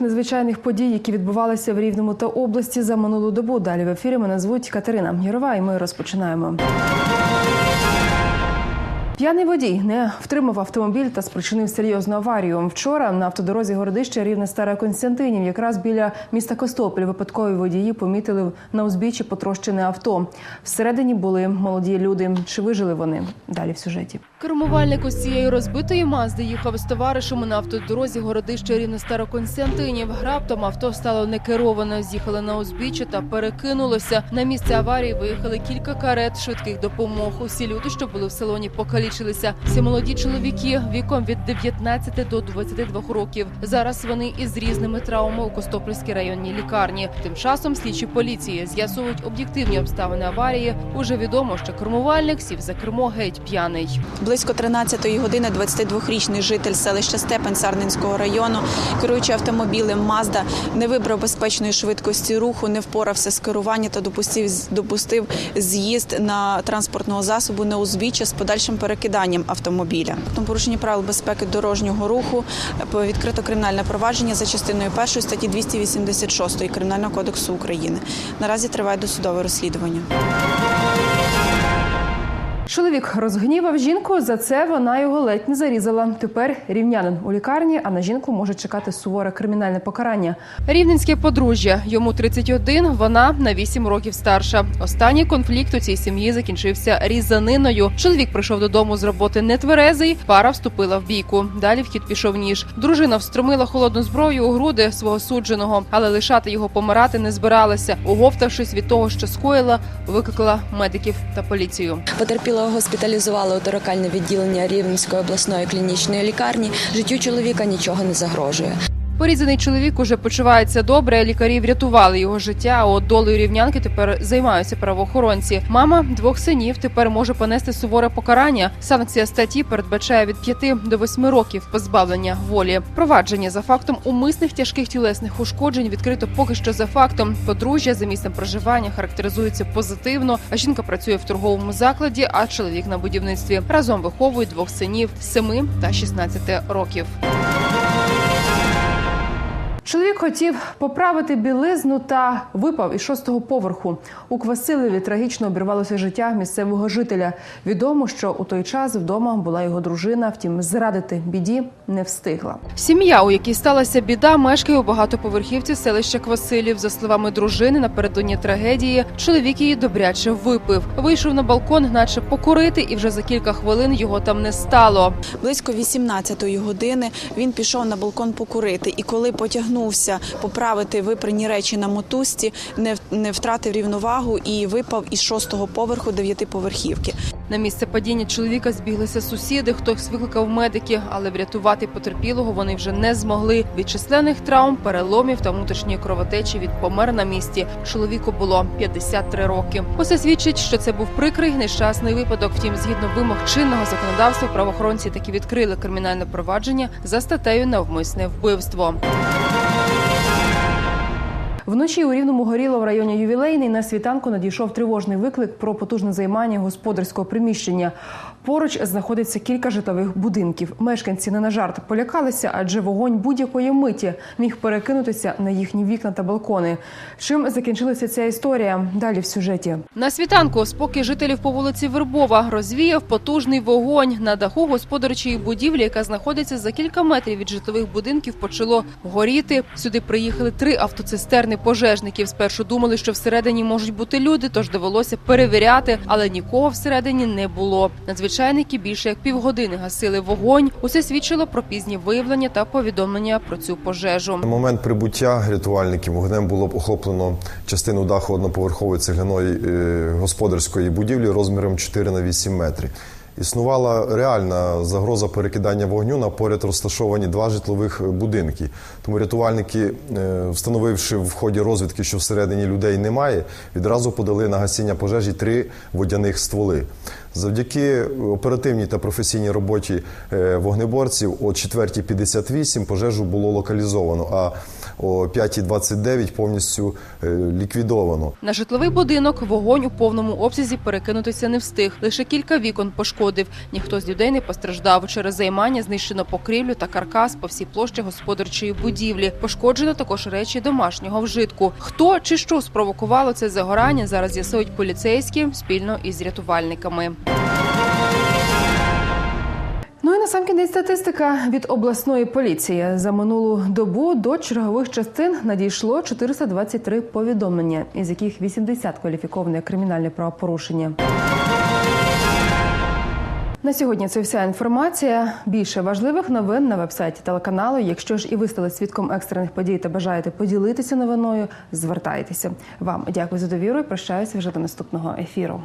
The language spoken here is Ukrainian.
незвичайних подій, які відбувалися в Рівному та області за минулу добу. Далі в ефірі мене звуть Катерина Гірова, і ми розпочинаємо. П'яний водій не втримав автомобіль та спричинив серйозну аварію. Вчора на автодорозі городища рівне Стара Константинів, якраз біля міста Костопіль, випадкові водії помітили на узбіччі потрощене авто. Всередині були молоді люди. Чи вижили вони? Далі в сюжеті. Кермувальник ось цієї розбитої мазди їхав з товаришем на автодорозі городища рівне Староконстантинів. Раптом авто стало некеровано. З'їхали на узбіччя та перекинулося. На місце аварії виїхали кілька карет швидких допомог. Усі люди, що були в салоні, покалічилися. Всі молоді чоловіки віком від 19 до 22 років. Зараз вони із різними травмами у Костопільській районній лікарні. Тим часом слідчі поліції з'ясовують об'єктивні обставини аварії. Уже відомо, що кермувальник сів за кермо геть п'яний. Близько 13-ї години 22-річний житель селища Степен Сарненського району, керуючи автомобілем Мазда, не вибрав безпечної швидкості руху, не впорався з керування та допустив, допустив з'їзд на транспортного засобу на узбіччя з подальшим перекиданням автомобіля. Тому порушення правил безпеки дорожнього руху відкрито кримінальне провадження за частиною 1 статті 286 Кримінального кодексу України. Наразі триває досудове розслідування. Чоловік розгнівав жінку. За це вона його ледь не зарізала. Тепер рівнянин у лікарні, а на жінку може чекати суворе кримінальне покарання. Рівненське подружжя. Йому 31, вона на 8 років старша. Останній конфлікт у цій сім'ї закінчився різаниною. Чоловік прийшов додому з роботи нетверезий, пара вступила в бійку. Далі в хід пішов ніж. Дружина встромила холодну зброю у груди свого судженого, але лишати його помирати не збиралася. Оговтавшись від того, що скоїла, викликала медиків та поліцію. Потерпілого госпіталізували у торакальне відділення Рівненської обласної клінічної лікарні. Життю чоловіка нічого не загрожує. Порізаний чоловік уже почувається добре. Лікарі врятували його життя. а От долею рівнянки тепер займаються правоохоронці. Мама двох синів тепер може понести суворе покарання. Санкція статті передбачає від 5 до 8 років позбавлення волі. Провадження за фактом умисних тяжких тілесних ушкоджень відкрито поки що за фактом. Подружжя за місцем проживання характеризується позитивно. А жінка працює в торговому закладі, а чоловік на будівництві. Разом виховують двох синів 7 та 16 років. Чоловік хотів поправити білизну та випав із шостого поверху. У Квасилеві трагічно обірвалося життя місцевого жителя. Відомо, що у той час вдома була його дружина. Втім, зрадити біді не встигла. Сім'я, у якій сталася біда, мешкає у багатоповерхівці селища Квасилів. За словами дружини, напередодні трагедії чоловік її добряче випив. Вийшов на балкон, наче покурити, і вже за кілька хвилин його там не стало. Близько 18-ї години він пішов на балкон покурити, і коли потягнувся поправити випрані речі на мотузці, не втратив рівновагу і випав із шостого поверху дев'ятиповерхівки. На місце падіння чоловіка збіглися сусіди. Хтось викликав медики, але врятувати потерпілого вони вже не змогли. Від численних травм, переломів та внутрішньої кровотечі від помер на місці. Чоловіку було 53 роки. Усе свідчить, що це був прикрий нещасний випадок. Втім, згідно вимог чинного законодавства, правоохоронці таки відкрили кримінальне провадження за статтею навмисне вбивство. Вночі у рівному горіло в районі ювілейний. На світанку надійшов тривожний виклик про потужне займання господарського приміщення. Поруч знаходиться кілька житлових будинків. Мешканці не на жарт полякалися, адже вогонь будь-якої миті міг перекинутися на їхні вікна та балкони. Чим закінчилася ця історія? Далі в сюжеті. На світанку спокій жителів по вулиці Вербова розвіяв потужний вогонь на даху господарчої будівлі, яка знаходиться за кілька метрів від житлових будинків. Почало горіти. Сюди приїхали три автоцистерни пожежників. Спершу думали, що всередині можуть бути люди, тож довелося перевіряти, але нікого всередині не було. Надзвичайники більше як півгодини гасили вогонь. Усе свідчило про пізнє виявлення та повідомлення про цю пожежу. На момент прибуття рятувальників вогнем було охоплено частину даху одноповерхової цегляної е, господарської будівлі розміром 4 на 8 метрів. Існувала реальна загроза перекидання вогню на поряд розташовані два житлових будинки. Тому рятувальники, е, встановивши в ході розвідки, що всередині людей немає, відразу подали на гасіння пожежі три водяних стволи. Завдяки оперативній та професійній роботі е, вогнеборців о 4.58 пожежу було локалізовано. А о 5.29 повністю е, ліквідовано. На житловий будинок вогонь у повному обсязі перекинутися не встиг. Лише кілька вікон пошкодив. Ніхто з людей не постраждав. Через займання знищено покрівлю та каркас по всій площі господарчої будівлі. Пошкоджено також речі домашнього вжитку. Хто чи що спровокувало це загорання, зараз з'ясують поліцейські спільно із рятувальниками. Ну і на сам кінець статистика від обласної поліції за минулу добу до чергових частин надійшло 423 повідомлення, із яких 80 кваліфіковане кримінальне правопорушення. На сьогодні це вся інформація. Більше важливих новин на вебсайті телеканалу. Якщо ж і ви стали свідком екстрених подій та бажаєте поділитися новиною, звертайтеся. Вам дякую за довіру і прощаюся вже до наступного ефіру.